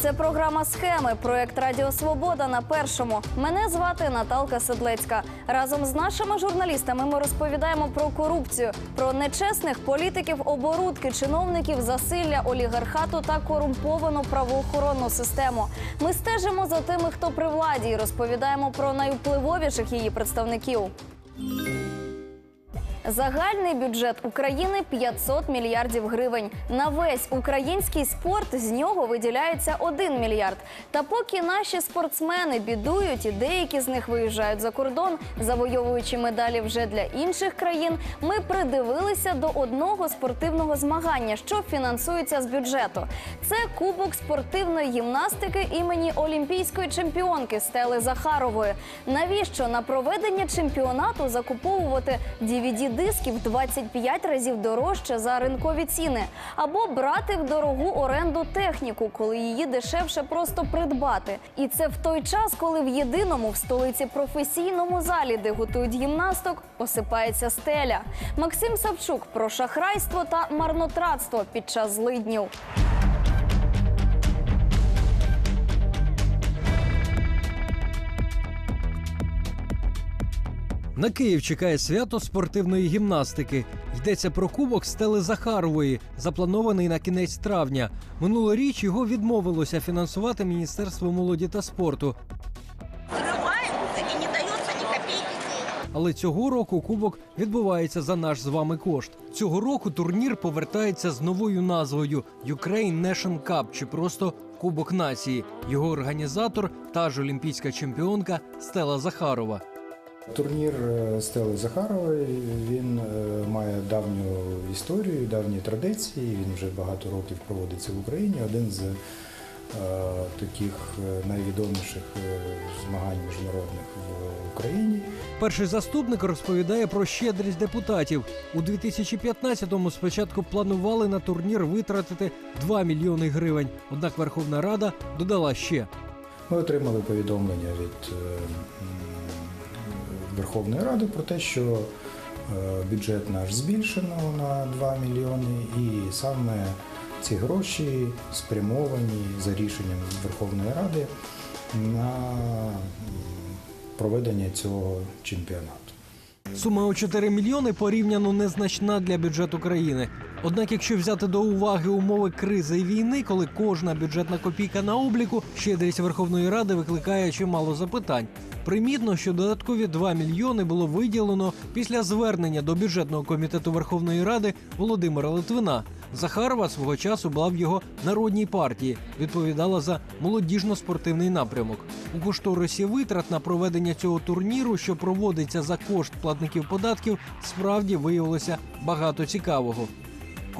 Це програма Схеми. Проект Радіо Свобода на першому. Мене звати Наталка Седлецька. Разом з нашими журналістами ми розповідаємо про корупцію, про нечесних політиків, оборудки, чиновників, засилля, олігархату та корумповану правоохоронну систему. Ми стежимо за тими, хто при владі, і розповідаємо про найвпливовіших її представників. Загальний бюджет України 500 мільярдів гривень. На весь український спорт з нього виділяється 1 мільярд. Та поки наші спортсмени бідують, і деякі з них виїжджають за кордон, завойовуючи медалі вже для інших країн, ми придивилися до одного спортивного змагання, що фінансується з бюджету. Це кубок спортивної гімнастики імені олімпійської чемпіонки Стели Захарової. Навіщо на проведення чемпіонату закуповувати dvd дисків 25 разів дорожче за ринкові ціни, або брати в дорогу оренду техніку, коли її дешевше просто придбати. І це в той час, коли в єдиному в столиці професійному залі, де готують гімнасток, посипається стеля. Максим Савчук про шахрайство та марнотратство під час злиднів. На Київ чекає свято спортивної гімнастики. Йдеться про кубок Стели Захарової, запланований на кінець травня. Минулоріч його відмовилося фінансувати Міністерство молоді та спорту. Але цього року кубок відбувається за наш з вами кошт. Цього року турнір повертається з новою назвою Ukraine Nation Cup чи просто Кубок нації. Його організатор та ж олімпійська чемпіонка Стела Захарова. Турнір е, Стели Захарової він е, має давню історію, давні традиції. Він вже багато років проводиться в Україні. Один з е, таких найвідоміших змагань міжнародних в Україні. Перший заступник розповідає про щедрість депутатів. У 2015-му спочатку планували на турнір витратити 2 мільйони гривень. Однак Верховна Рада додала ще. Ми отримали повідомлення від Верховної Ради про те, що е, бюджет наш збільшено на 2 мільйони, і саме ці гроші спрямовані за рішенням Верховної Ради на проведення цього чемпіонату. Сума у 4 мільйони порівняно незначна для бюджету країни. Однак, якщо взяти до уваги умови кризи і війни, коли кожна бюджетна копійка на обліку, щедрість Верховної Ради викликає чимало запитань. Примітно, що додаткові 2 мільйони було виділено після звернення до бюджетного комітету Верховної Ради Володимира Литвина. Захарова свого часу була в його народній партії, відповідала за молодіжно-спортивний напрямок. У кошторисі витрат на проведення цього турніру, що проводиться за кошт платників податків, справді виявилося багато цікавого.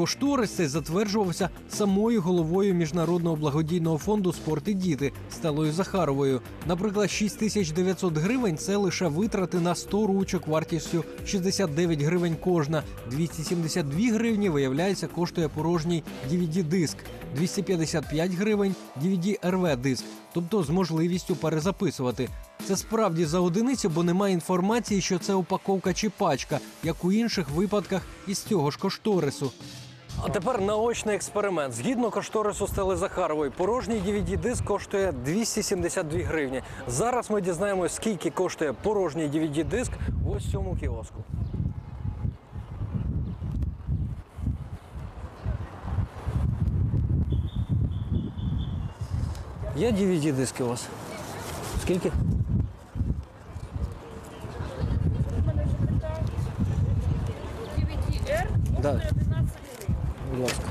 Кошторис цей затверджувався самою головою міжнародного благодійного фонду Спорт і діти Стелою Захаровою. Наприклад, 6900 гривень це лише витрати на 100 ручок вартістю 69 гривень кожна. 272 гривні виявляється коштує порожній DVD-диск, 255 гривень DVD RV-диск, тобто з можливістю перезаписувати. Це справді за одиницю, бо немає інформації, що це упаковка чи пачка, як у інших випадках із цього ж кошторису. А тепер наочний експеримент. Згідно кошторису Стели Захарової, порожній DVD-диск коштує 272 гривні. Зараз ми дізнаємося, скільки коштує порожній DVD-диск в ось цьому кіоску. Є DVD-диски у вас? Скільки? Да. Будь ласка.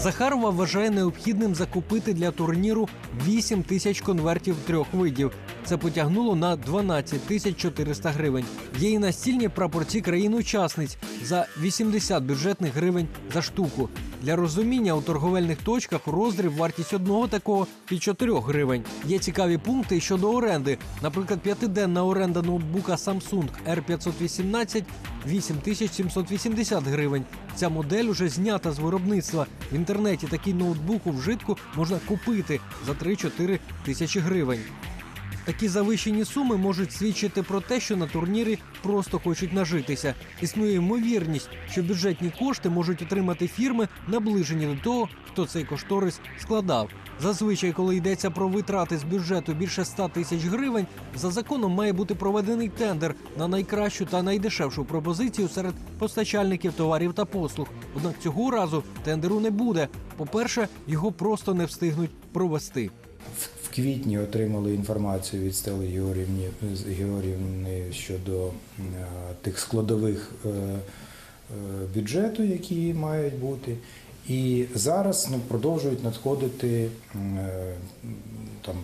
Захарова вважає необхідним закупити для турніру 8 тисяч конвертів трьох видів. Це потягнуло на 12 тисяч 400 гривень. Є і настільні прапорці країн-учасниць за 80 бюджетних гривень за штуку. Для розуміння у торговельних точках роздріб вартість одного такого від 4 гривень. Є цікаві пункти щодо оренди. Наприклад, п'ятиденна оренда ноутбука Samsung R518 8780 гривень. Ця модель уже знята з виробництва. В інтернеті такий ноутбук у вжитку можна купити за 3-4 тисячі гривень. Такі завищені суми можуть свідчити про те, що на турнірі просто хочуть нажитися. Існує ймовірність, що бюджетні кошти можуть отримати фірми, наближені до того, хто цей кошторис складав. Зазвичай, коли йдеться про витрати з бюджету більше 100 тисяч гривень, за законом має бути проведений тендер на найкращу та найдешевшу пропозицію серед постачальників товарів та послуг. Однак цього разу тендеру не буде. По-перше, його просто не встигнуть провести. Квітні отримали інформацію від Стели Георгіївни, Георгіївни щодо е, тих складових е, е, бюджету, які мають бути. І зараз ну, продовжують надходити там,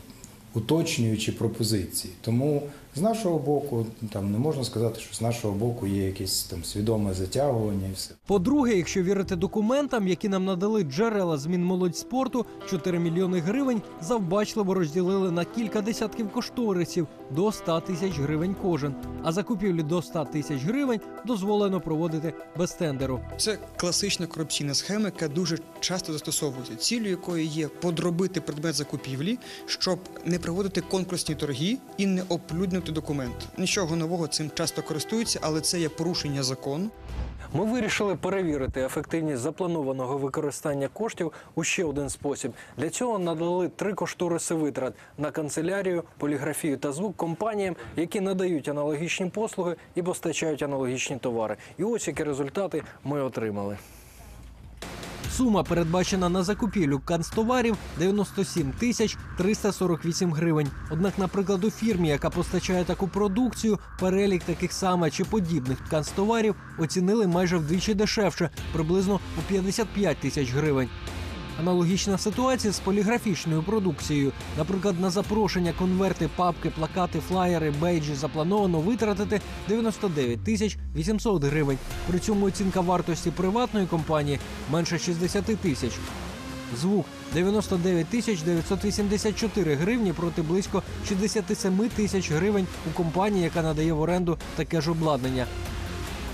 уточнюючі пропозиції. Тому з нашого боку, там не можна сказати, що з нашого боку є якесь там свідоме затягування і все. По-друге, якщо вірити документам, які нам надали джерела з Мінмолодьспорту, 4 мільйони гривень завбачливо розділили на кілька десятків кошторисів до 100 тисяч гривень кожен. А закупівлі до 100 тисяч гривень дозволено проводити без тендеру. Це класична корупційна схема, яка дуже часто застосовується, ціллю якої є подробити предмет закупівлі, щоб не проводити конкурсні торги і не оприлюднити документ. Нічого нового цим часто користуються, але це є порушення закону. Ми вирішили перевірити ефективність запланованого використання коштів у ще один спосіб. Для цього надали три кошториси витрат на канцелярію, поліграфію та звук компаніям, які надають аналогічні послуги і постачають аналогічні товари. І ось які результати ми отримали. Сума передбачена на закупівлю канцтоварів 97 тисяч 348 гривень. Однак, наприклад, у фірмі, яка постачає таку продукцію, перелік таких саме чи подібних канцтоварів оцінили майже вдвічі дешевше, приблизно у 55 тисяч гривень. Аналогічна ситуація з поліграфічною продукцією. Наприклад, на запрошення конверти, папки, плакати, флаєри, бейджі заплановано витратити 99 тисяч 800 гривень. При цьому оцінка вартості приватної компанії менше 60 тисяч. Звук 99 тисяч 984 гривні проти близько 67 тисяч гривень у компанії, яка надає в оренду таке ж обладнання.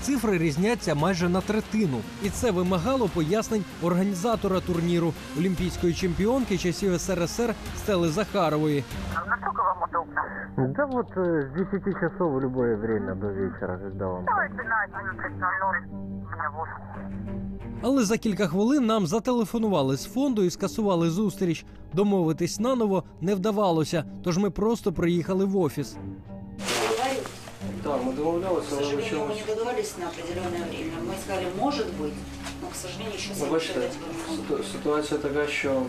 Цифри різняться майже на третину, і це вимагало пояснень організатора турніру олімпійської чемпіонки часів СРСР Стели Захарової. Насколько вам удобно? Да вот с 10 часов в любое время до вечера, когда вам. Давайте на 11.00. У меня восемь. Але за кілька хвилин нам зателефонували з фонду і скасували зустріч. Домовитись наново не вдавалося, тож ми просто приїхали в офіс. договорились. Так, ми домовлялися, К сожалению, мы не договорились на определенное время. Мы сказали, может быть, но, к сожалению, еще Ну, бачите, дать не могу. ситу- ситуація така, що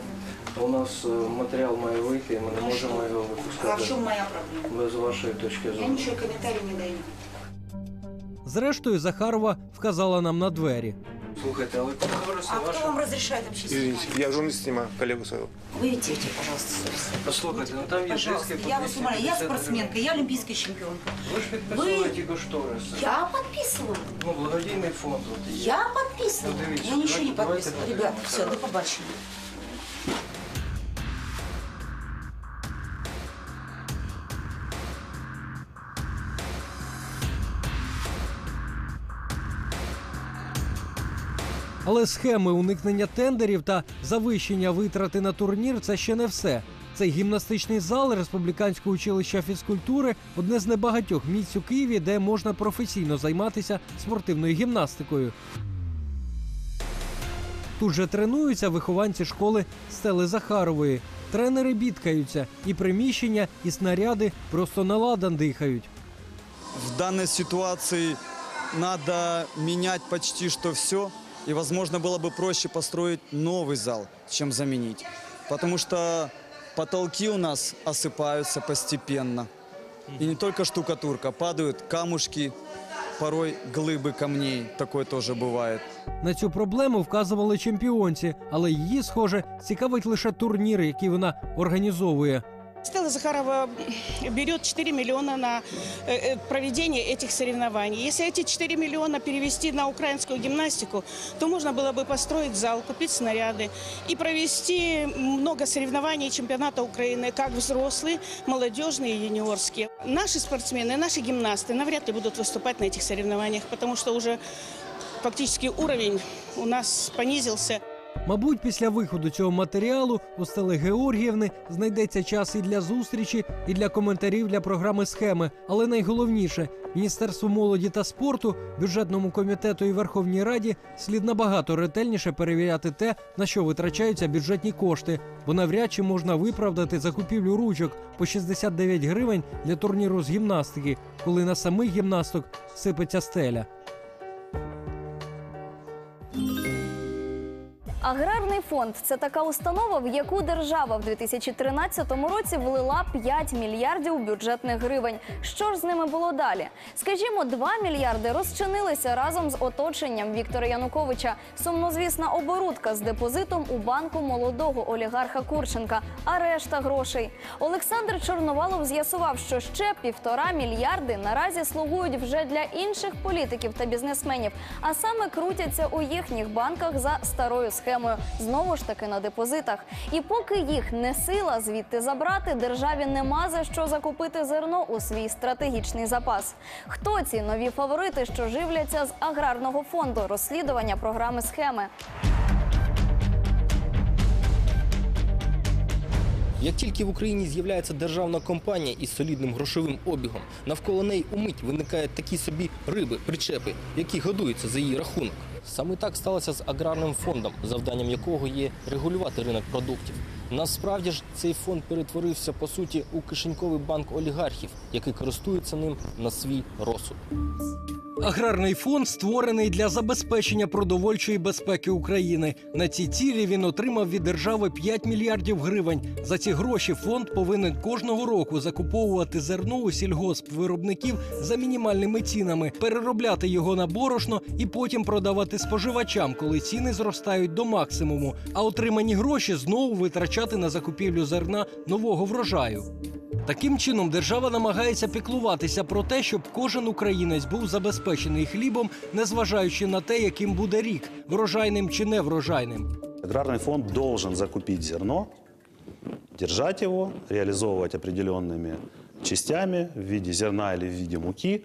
у нас е, матеріал має вийти, і ми не Ну, можемо що? його А в випускати чем моя проблема? без вашої точки Я зору. ничего комментарий не даю. Зрештою, Захарова вказала нам на двері. Слухайте, але кошториси А ваші. кто вам разрешает вообще Извините, снимать? я журналист снимаю, коллегу своего. Выведите, пожалуйста, совесть. Послухайте, ну там є Пожалуйста, диски по я вас умоляю, я 250 спортсменка, я олимпийская чемпионка. гривень. Ви ж підписали ті кошториси. Я подписываю. Ну, благодійний фонд от є. Я подписываю. Ну, дивіться, Я ничего не давайте- давайте подписываю. так. Ребята, все, до побачення. Але схеми уникнення тендерів та завищення витрати на турнір це ще не все. Цей гімнастичний зал республіканського училища фізкультури одне з небагатьох місць у Києві, де можна професійно займатися спортивною гімнастикою. Тут же тренуються вихованці школи Стели Захарової. Тренери бідкаються, і приміщення, і снаряди просто на ладан дихають. В ситуации надо менять почти что все. И, возможно, было бы проще построить новый зал, чем заменить. Потому что потолки у нас осыпаются постепенно. И не только штукатурка, падают камушки, порой глыбы камней. Такое тоже бывает. На цю проблему вказували чемпіонці, але її, схоже, цікавить лише турнір, який вона організовує. Стелла Захарова берет 4 миллиона на э, э, проведение этих соревнований. Если эти 4 миллиона перевести на украинскую гимнастику, то можно было бы построить зал, купить снаряды и провести много соревнований чемпионата Украины, как взрослые, молодежные и юниорские. Наши спортсмены, наши гимнасты навряд ли будут выступать на этих соревнованиях, потому что уже фактически уровень у нас понизился. Мабуть, після виходу цього матеріалу у Стели Георгіївни знайдеться час і для зустрічі, і для коментарів для програми схеми. Але найголовніше, Міністерству молоді та спорту, бюджетному комітету і Верховній Раді слід набагато ретельніше перевіряти те, на що витрачаються бюджетні кошти, бо навряд чи можна виправдати закупівлю ручок по 69 гривень для турніру з гімнастики, коли на самих гімнасток сипеться стеля. Аграрний фонд це така установа, в яку держава в 2013 році влила 5 мільярдів бюджетних гривень. Що ж з ними було далі? Скажімо, 2 мільярди розчинилися разом з оточенням Віктора Януковича. Сумнозвісна оборудка з депозитом у банку молодого олігарха Курченка. А решта грошей. Олександр Чорновалов з'ясував, що ще півтора мільярди наразі слугують вже для інших політиків та бізнесменів, а саме крутяться у їхніх банках за старою схемою. Знову ж таки на депозитах. І поки їх не сила звідти забрати, державі нема за що закупити зерно у свій стратегічний запас. Хто ці нові фаворити, що живляться з аграрного фонду розслідування програми схеми? Як тільки в Україні з'являється державна компанія із солідним грошовим обігом, навколо неї умить виникають такі собі риби, причепи, які годуються за її рахунок. Саме так сталося з аграрним фондом, завданням якого є регулювати ринок продуктів. Насправді ж цей фонд перетворився по суті у кишеньковий банк олігархів, який користується ним на свій розсуд. Аграрний фонд створений для забезпечення продовольчої безпеки України. На ці цілі він отримав від держави 5 мільярдів гривень. За ці гроші фонд повинен кожного року закуповувати зерно у сільгоспвиробників за мінімальними цінами, переробляти його на борошно і потім продавати споживачам, коли ціни зростають до максимуму. А отримані гроші знову витрачати на закупівлю зерна нового врожаю. Таким чином, держава намагається піклуватися про те, щоб кожен українець був забезпечений хлібом, незважаючи на те, яким буде рік врожайним чи неврожайним. Аграрный фонд должен закупить зерно, держать его, реализовывать определенными частями в виде зерна или в виде муки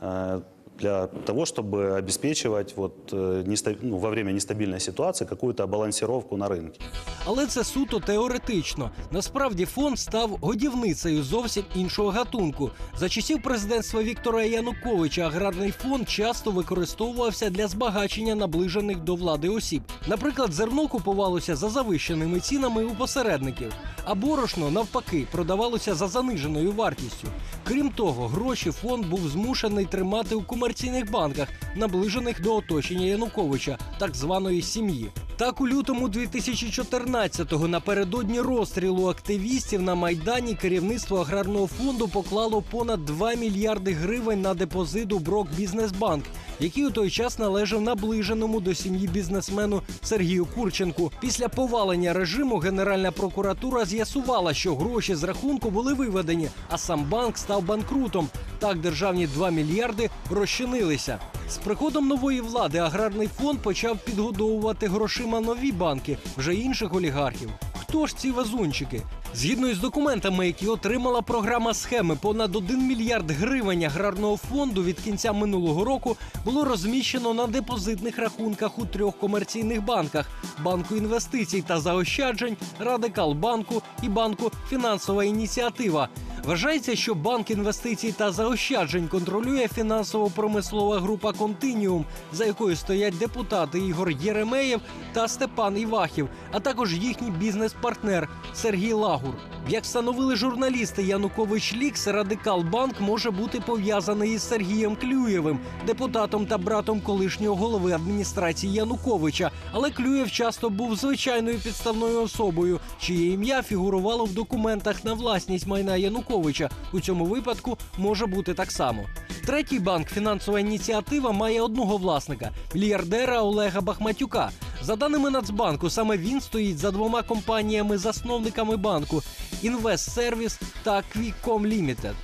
э, для того, чтобы обеспечивать вот, э, неста- ну, во время нестабильной ситуации какую-то балансировку на рынке. Але це суто теоретично. Насправді фонд став годівницею зовсім іншого гатунку. За часів президентства Віктора Януковича аграрний фонд часто використовувався для збагачення наближених до влади осіб. Наприклад, зерно купувалося за завищеними цінами у посередників, а борошно навпаки продавалося за заниженою вартістю. Крім того, гроші фонд був змушений тримати у комерційних банках, наближених до оточення Януковича, так званої сім'ї. Так, у лютому 2014-го напередодні розстрілу активістів на майдані керівництво аграрного фонду поклало понад 2 мільярди гривень на депозит у Брок Бізнесбанк, який у той час належав наближеному до сім'ї бізнесмену Сергію Курченку. Після повалення режиму Генеральна прокуратура з'ясувала, що гроші з рахунку були виведені, а сам банк став банкрутом. Так державні 2 мільярди розчинилися. З приходом нової влади аграрний фонд почав підгодовувати грошима нові банки, вже інших олігархів. Хто ж ці везунчики? Згідно із документами, які отримала програма схеми, понад 1 мільярд гривень аграрного фонду від кінця минулого року було розміщено на депозитних рахунках у трьох комерційних банках: банку інвестицій та заощаджень, Радикал банку і банку Фінансова ініціатива. Вважається, що банк інвестицій та заощаджень контролює фінансово-промислова група Континіум, за якою стоять депутати Ігор Єремеєв та Степан Івахів, а також їхній бізнес-партнер Сергій Лагур. Як встановили журналісти, Янукович Лікс Радикал Банк може бути пов'язаний із Сергієм Клюєвим, депутатом та братом колишнього голови адміністрації Януковича. Але Клюєв часто був звичайною підставною особою, чиє ім'я фігурувало в документах на власність майна Януковича. У цьому випадку може бути так само. Третій банк фінансова ініціатива має одного власника мільярдера Олега Бахматюка. За даними Нацбанку, саме він стоїть за двома компаніями-засновниками банку Інвестсервіс та Квікком Лімітед.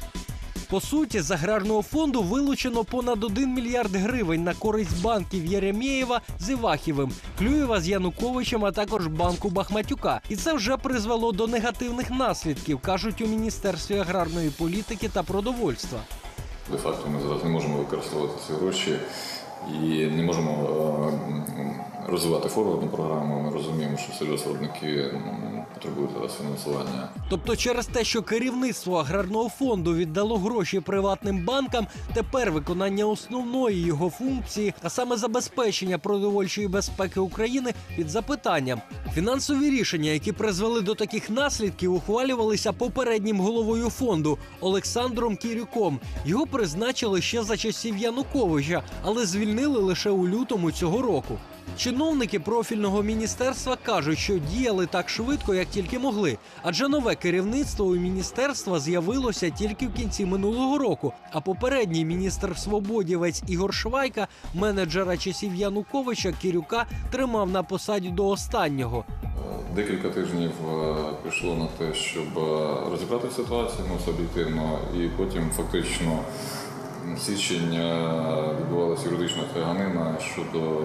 По суті, з аграрного фонду вилучено понад 1 мільярд гривень на користь банків Єремєєва з Івахівим, Клюєва з Януковичем, а також банку Бахматюка. І це вже призвело до негативних наслідків, кажуть у міністерстві аграрної політики та продовольства. Де-факто ми зараз не можемо використовувати ці гроші і не можемо е, розвивати форвардну програму. Ми розуміємо, що сільгоспвиробники потребують зараз фінансування. Тобто, через те, що керівництво аграрного фонду віддало гроші приватним банкам, тепер виконання основної його функції, а саме забезпечення продовольчої безпеки України, під запитанням. Фінансові рішення, які призвели до таких наслідків, ухвалювалися попереднім головою фонду Олександром Кірюком. Його призначили ще за часів Януковича, але звільнили лише у лютому цього року. Чиновники профільного міністерства кажуть, що діяли так швидко, як тільки могли, адже нове керівництво у міністерства з'явилося тільки в кінці минулого року. А попередній міністр свободівець Ігор Швайка, менеджера часів Януковича Кірюка, тримав на посаді до останнього. Декілька тижнів е, пішло на те, щоб е, розібрати ситуацію ну, об'єктивно, і потім фактично січень е, відбувалася юридична тяганина щодо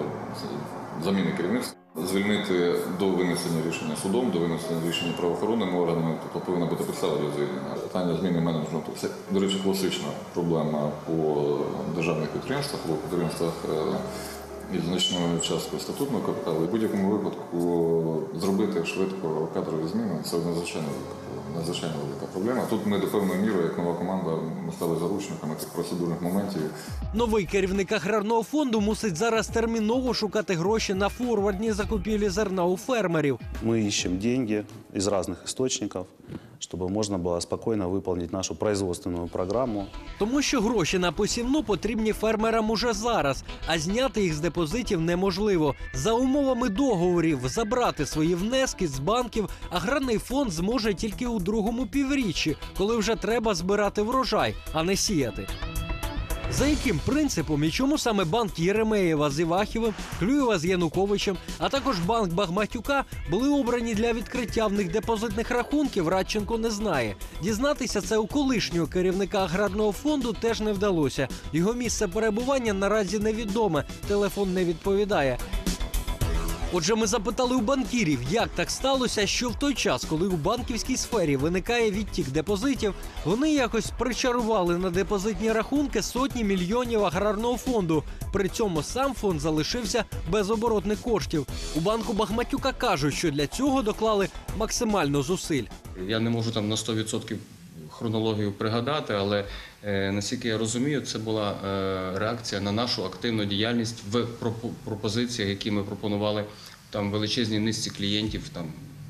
заміни керівництва. Звільнити до винесення рішення судом, до винесення рішення правоохоронними органами, тобто повинна бути підстава для звільнення. Питання зміни менеджменту це, до речі, класична проблема по державних підприємствах, по підприємствах із значною часткою статутного капіталу. І в будь-якому випадку зробити швидко кадрові зміни це надзвичайно велика, надзвичайно велика проблема. Тут ми до певної міри, як нова команда, ми стали заручниками цих процедурних моментів. Новий керівник аграрного фонду мусить зараз терміново шукати гроші на форвардні закупівлі зерна у фермерів. Мы ищем деньги из разных источников, чтобы можно было спокойно выполнить нашу производственную программу. Тому що гроші на посівну потрібні фермерам уже зараз, а зняти їх з депозитів неможливо. За умовами договорів забрати свої внески з банків аграрний фонд зможе тільки у другому півріччі, коли вже треба збирати врожай, а не сіяти. За яким принципом і чому саме банк Єремеєва з Івахівим, Клюєва з Януковичем, а також банк Багматюка були обрані для відкриття в них депозитних рахунків, Радченко не знає. Дізнатися це у колишнього керівника аграрного фонду теж не вдалося. Його місце перебування наразі невідоме. Телефон не відповідає. Отже, ми запитали у банкірів, як так сталося, що в той час, коли у банківській сфері виникає відтік депозитів, вони якось причарували на депозитні рахунки сотні мільйонів аграрного фонду. При цьому сам фонд залишився без оборотних коштів. У банку Бахматюка кажуть, що для цього доклали максимально зусиль. Я не можу там на 100% хронологію пригадати, але наскільки я розумію, це була е, реакція на нашу активну діяльність в пропо- пропозиціях, які ми пропонували там величезній низці клієнтів, там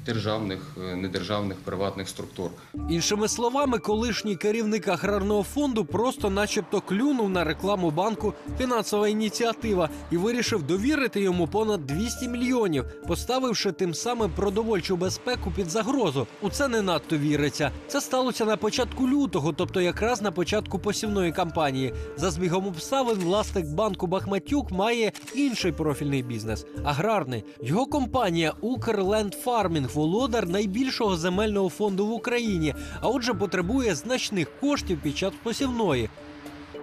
державних, е, недержавних, приватних структур. Іншими словами, колишній керівник аграрного фонду просто, начебто, клюнув на рекламу банку фінансова ініціатива і вирішив довірити йому понад 200 мільйонів, поставивши тим самим продовольчу безпеку під загрозу. У це не надто віриться. Це сталося на початку лютого, тобто якраз на початку посівної кампанії. За збігом обставин власник банку Бахматюк має інший профільний бізнес аграрний. Його компанія Укрленд Фармінг володар найбільшого земельного фонду в Україні, а отже, потребує значних коштів під час посівної.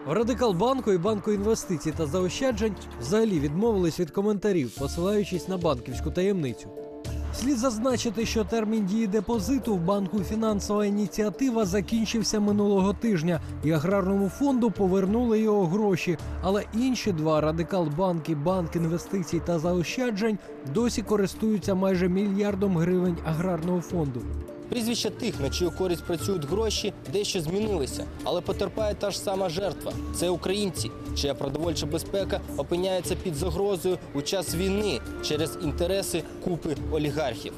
Радикал банку і банку інвестицій та заощаджень взагалі відмовились від коментарів, посилаючись на банківську таємницю. Слід зазначити, що термін дії депозиту в банку фінансова ініціатива закінчився минулого тижня, і аграрному фонду повернули його гроші. Але інші два радикал-банки, банк інвестицій та заощаджень досі користуються майже мільярдом гривень аграрного фонду. Прізвища тих, на чию користь працюють гроші, дещо змінилися, але потерпає та ж сама жертва. Це українці, чия продовольча безпека опиняється під загрозою у час війни через інтереси купи олігархів.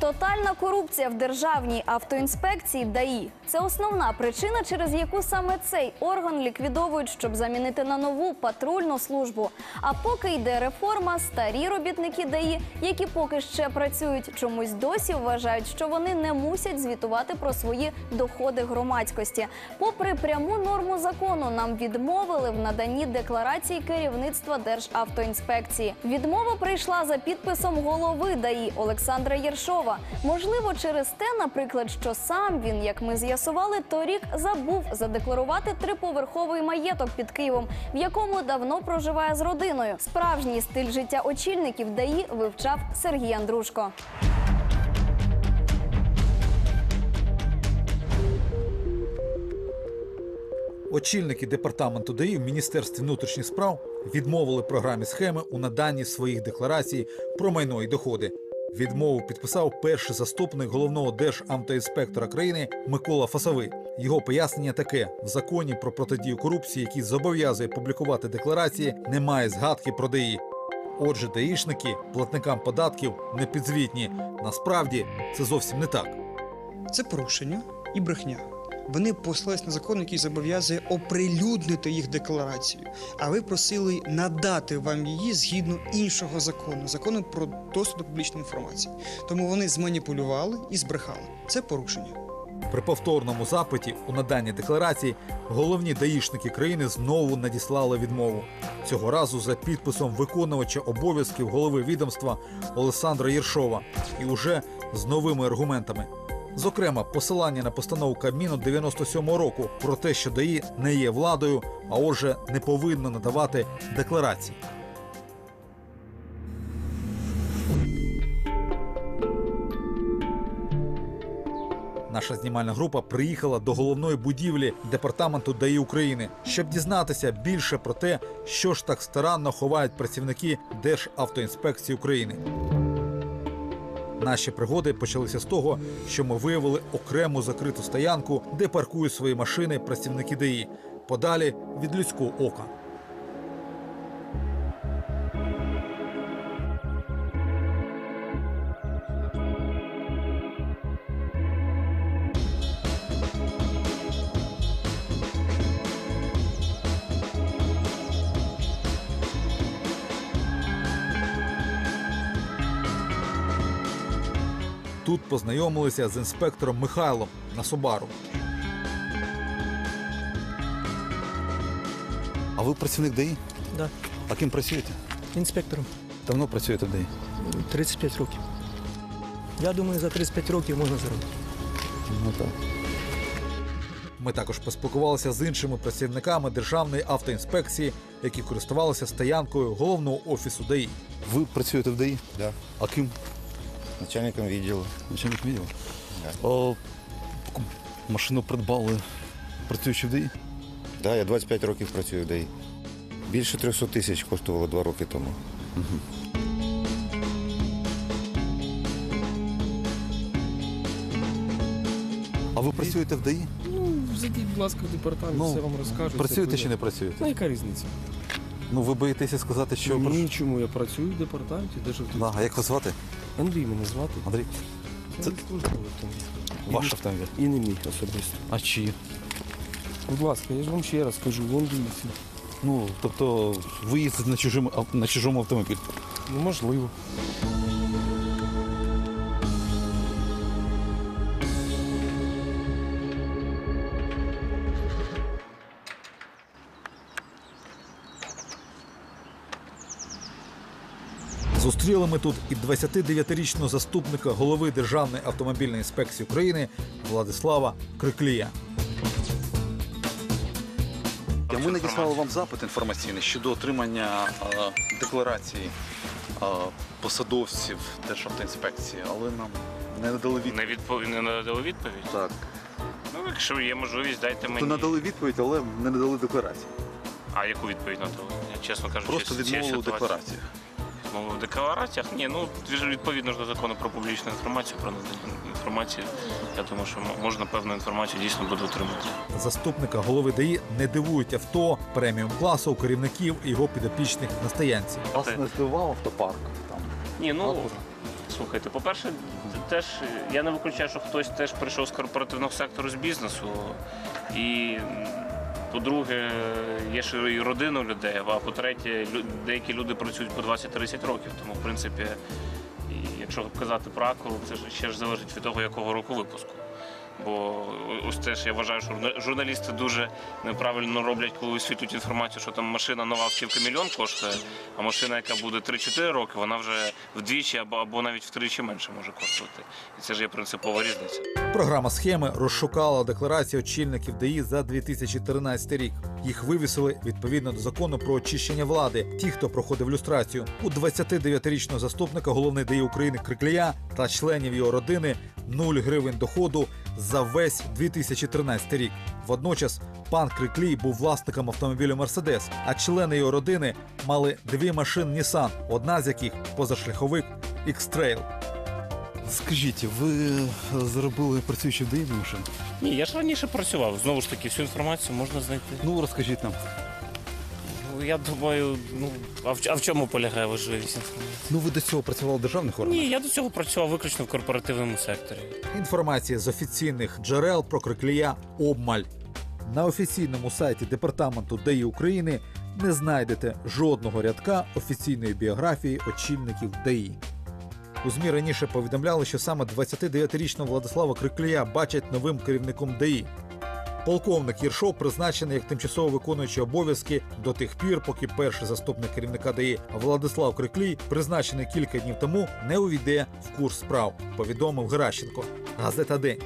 Тотальна корупція в державній автоінспекції ДАІ це основна причина, через яку саме цей орган ліквідовують, щоб замінити на нову патрульну службу. А поки йде реформа, старі робітники ДАІ, які поки ще працюють, чомусь досі вважають, що вони не мусять звітувати про свої доходи громадськості. Попри пряму норму закону, нам відмовили в наданні декларації керівництва Державтоінспекції. Відмова прийшла за підписом голови ДАІ Олександра Єршова. Можливо, через те, наприклад, що сам він, як ми з'ясували, торік забув задекларувати триповерховий маєток під Києвом, в якому давно проживає з родиною. Справжній стиль життя очільників ДАІ вивчав Сергій Андрушко. Очільники департаменту ДАІ в Міністерстві внутрішніх справ відмовили програмі схеми у наданні своїх декларацій про майно і доходи. Відмову підписав перший заступник головного держамтоінспектора країни Микола Фасовий. Його пояснення таке: в законі про протидію корупції, який зобов'язує публікувати декларації, немає згадки про ДІ. Отже, даїшники платникам податків не підзвітні. Насправді це зовсім не так. Це порушення і брехня. Вони послались на закон, який зобов'язує оприлюднити їх декларацію. А ви просили надати вам її згідно іншого закону закону про доступ до публічної інформації. Тому вони зманіпулювали і збрехали. Це порушення. При повторному запиті у наданні декларації головні даїшники країни знову надіслали відмову. Цього разу за підписом виконувача обов'язків голови відомства Олександра Єршова і уже з новими аргументами. Зокрема, посилання на постанову Кабміну 97-го року про те, що ДАІ не є владою, а отже, не повинно надавати декларації. Наша знімальна група приїхала до головної будівлі департаменту ДАІ України, щоб дізнатися більше про те, що ж так старанно ховають працівники Державтоінспекції України. Наші пригоди почалися з того, що ми виявили окрему закриту стоянку, де паркують свої машини працівники ДІ подалі від людського ока. Познайомилися з інспектором Михайлом на Субару. А ви працівник ДАІ? Да. А ким працюєте? Інспектором Давно працюєте в ДАІ? 35 років. Я думаю, за 35 років можна заробити. Ну так. Ми також поспілкувалися з іншими працівниками Державної автоінспекції, які користувалися стоянкою головного офісу ДАІ. Ви працюєте в ДАІ? Да. А ким? Начальником відділу. Начальник відділу? Да. А, машину придбали, працюючи в ДАІ? Да, я 25 років працюю в ДАІ. Більше 300 тисяч коштувало два роки тому. А ви працюєте в ДАІ? Ну, зайдіть, будь ласка, в департамент, Ну, все вам розкажуть. працюєте чи не працюєте? Ну, яка різниця? Ну, ви боїтеся сказати, що... Ні, чому я працюю в департаменті, державтоінспекції. Да, а як вас звати? Андрій мене звати. Андрій. Це. Ваш автомобіль? І не мій особисто. А чиї? Будь ласка, я ж вам ще раз кажу, вон дивіться. Ну, тобто, ви їздите на чужому, на чужому автомобілі? Ну, можливо. Зустріли ми тут і 29-річного заступника голови Державної автомобільної інспекції України Владислава Криклія. Ми надіслали вам запит інформаційний щодо отримання декларації посадовців Державтоінспекції, але нам не надали відповідь. Не, відпов... не надали відповідь? Так. Ну, якщо є можливість, дайте мені. То надали відповідь, але не надали декларації. А яку відповідь надали? Я чесно кажучи, Просто відмовили в деклараціях. Відмовили в деклараціях? Ні, ну відповідно ж до закону про публічну інформацію, про надання інформації. Я думаю, що можна певну інформацію дійсно буде отримати. Заступника голови ДАІ не дивують авто преміум класу керівників і його підопічних на стоянці. Вас не здивував автопарк? Там? Ні, ну слухайте, по-перше, теж я не виключаю, що хтось теж прийшов з корпоративного сектору з бізнесу. І по-друге, є ще і родина людей, а по-третє, деякі люди працюють по 20-30 років. Тому, в принципі, якщо казати про акуру, це ще ж залежить від того, якого року випуску. Бо ось теж я вважаю, що журналісти дуже неправильно роблять, коли висвітлюють інформацію, що там машина нова автівка мільйон коштує, а машина, яка буде 3-4 роки, вона вже вдвічі або, або навіть втричі менше може коштувати. І це ж є принципова різниця. Програма схеми розшукала декларації очільників ДАІ за 2013 рік. Їх вивісили відповідно до закону про очищення влади. Ті, хто проходив люстрацію, у 29-річного заступника головний ДІ України Криклія та членів його родини 0 гривень доходу за весь 2013 рік. Водночас пан Криклій був власником автомобілю Мерседес, а члени його родини мали дві машини Нісан, одна з яких позашляховик X-Trail. Скажіть, ви заробили працюючи в ДАІ на? Ні, я ж раніше працював. Знову ж таки, всю інформацію можна знайти. Ну, розкажіть нам. Я думаю, ну а в, а в чому полягає важливість інформації? Ну, ви до цього працювали в державних органах? Ні, я до цього працював виключно в корпоративному секторі. Інформація з офіційних джерел про Криклія обмаль. На офіційному сайті департаменту ДАІ України не знайдете жодного рядка офіційної біографії очільників ДАІ. У ЗМІ раніше повідомляли, що саме 29-річного Владислава Криклія бачать новим керівником ДАІ. Полковник Єршов призначений як тимчасово виконуючий обов'язки до тих пір, поки перший заступник керівника ДАІ Владислав Криклій, призначений кілька днів тому, не увійде в курс справ, повідомив Геращенко. Газета День.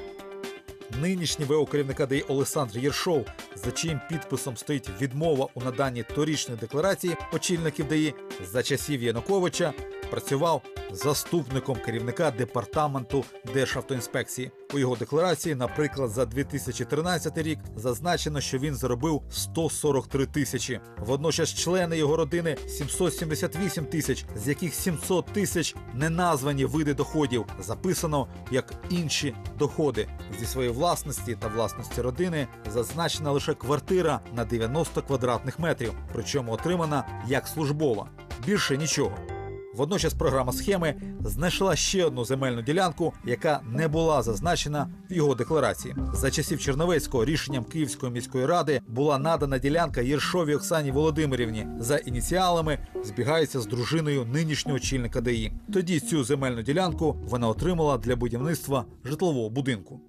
Нинішній ВО керівника ДАІ Олександр Єршов, за чиїм підписом стоїть відмова у наданні торічної декларації очільників ДАІ за часів Януковича, працював заступником керівника департаменту Державтоінспекції. У його декларації, наприклад, за 2013 рік зазначено, що він заробив 143 тисячі. Водночас члени його родини 778 тисяч, з яких 700 тисяч неназвані види доходів записано як інші доходи. Зі своєї власності та власності родини зазначена лише квартира на 90 квадратних метрів, причому отримана як службова. Більше нічого. Водночас програма схеми знайшла ще одну земельну ділянку, яка не була зазначена в його декларації. За часів Черновецького рішенням Київської міської ради була надана ділянка Єршовій Оксані Володимирівні. За ініціалами збігається з дружиною нинішнього очільника ДАІ. Тоді цю земельну ділянку вона отримала для будівництва житлового будинку.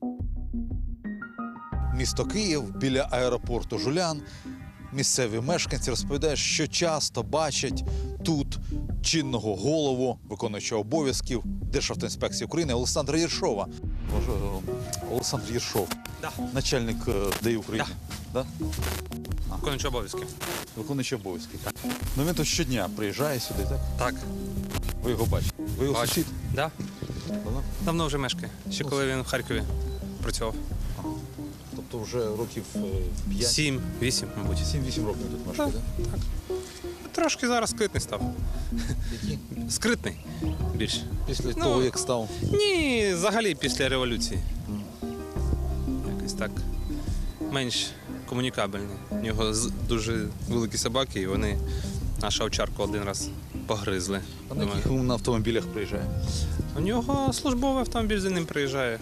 Місто Київ біля аеропорту Жулян. Місцеві мешканці розповідають, що часто бачать тут чинного голову, виконуючого обов'язків Державтоінспекції України Олександра Єршова. Олександр Єршов, начальник е, ДАІ України. Да. Виконуючий обов'язки. Виконуючий обов'язки. Так. Ну він тут щодня приїжджає сюди, так? Так. Ви його бачите. Ви його Бачу. сусід? Да. Давно вже мешкає. Ще коли він в Харкові працював. Тобто вже років 5? Сім, вісім, мабуть. 7-8 років тут мешкає, так? так? Трошки зараз скритний став. Скритний більше. Після Ну, того, як став. Ні, взагалі після революції. Якось так менш комунікабельний. У нього дуже великі собаки, і вони нашу овчарку один раз погризли. А на яких він на автомобілях приїжджає? У нього службовий автомобіль за ним приїжджає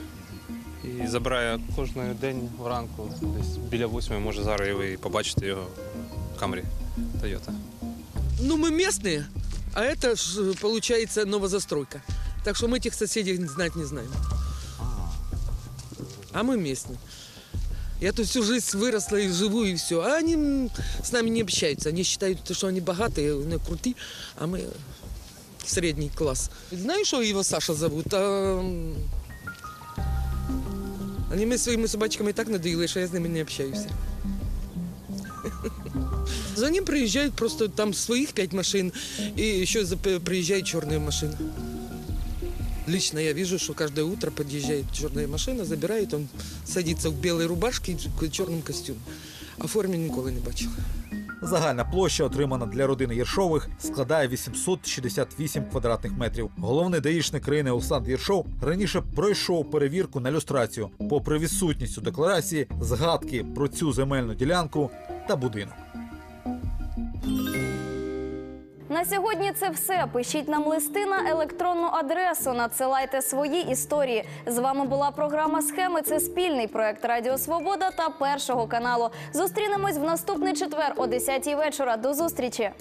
і забирає кожен день вранку, десь біля восьми, може зараз і ви побачите його в камері Toyota. Ну, мы местные, а это, получается, новозастройка. Так что мы этих соседей знать не знаем. А мы местные. Я тут всю жизнь выросла и живу, и все. А они с нами не общаются. Они считают, что они богатые, они крутые, а мы средний класс. Знаешь, что его Саша зовут? А, Они мы своими собачками так надоели, что я с ними не общаюсь. За ним приезжают просто там своих пять машин, и еще за- приезжает черная машина. Лично я вижу, что каждое утро подъезжает черная машина, забирает, он садится в белой рубашке и черном костюме. А в форме ніколи не бачила. Загальна площа, отримана для родини Єршових, складає 868 квадратних метрів. Головний даїшник країни Олександр Єршов раніше пройшов перевірку на люстрацію. Попри відсутність у декларації, згадки про цю земельну ділянку та будинок. Сьогодні це все. Пишіть нам листи на електронну адресу, надсилайте свої історії. З вами була програма Схеми. Це спільний проект Радіо Свобода та Першого каналу. Зустрінемось в наступний четвер о 10 вечора. До зустрічі.